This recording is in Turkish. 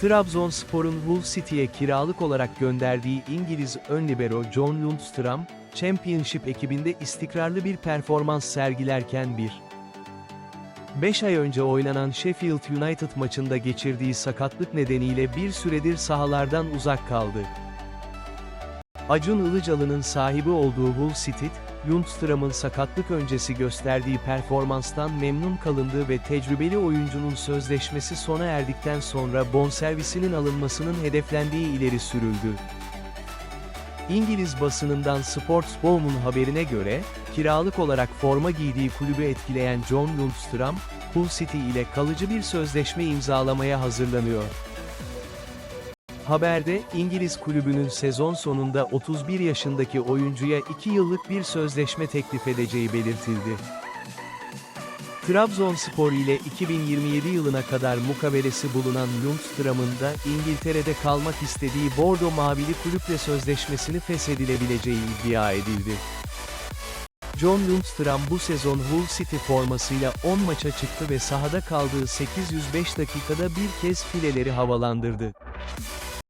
Trabzonspor'un Hull City'ye kiralık olarak gönderdiği İngiliz ön libero John Lundstram, Championship ekibinde istikrarlı bir performans sergilerken bir 5 ay önce oynanan Sheffield United maçında geçirdiği sakatlık nedeniyle bir süredir sahalardan uzak kaldı. Acun Ilıcalı'nın sahibi olduğu Hull City, Lundstram'ın sakatlık öncesi gösterdiği performanstan memnun kalındığı ve tecrübeli oyuncunun sözleşmesi sona erdikten sonra bonservisinin alınmasının hedeflendiği ileri sürüldü. İngiliz basınından Sportsboom'un haberine göre, kiralık olarak forma giydiği kulübü etkileyen John Lundstram, Hull City ile kalıcı bir sözleşme imzalamaya hazırlanıyor. Haberde, İngiliz kulübünün sezon sonunda 31 yaşındaki oyuncuya 2 yıllık bir sözleşme teklif edeceği belirtildi. Trabzonspor ile 2027 yılına kadar mukavelesi bulunan Lundstram'ın da İngiltere'de kalmak istediği Bordo Mavili kulüple sözleşmesini feshedilebileceği iddia edildi. John Lundstram bu sezon Hull City formasıyla 10 maça çıktı ve sahada kaldığı 805 dakikada bir kez fileleri havalandırdı.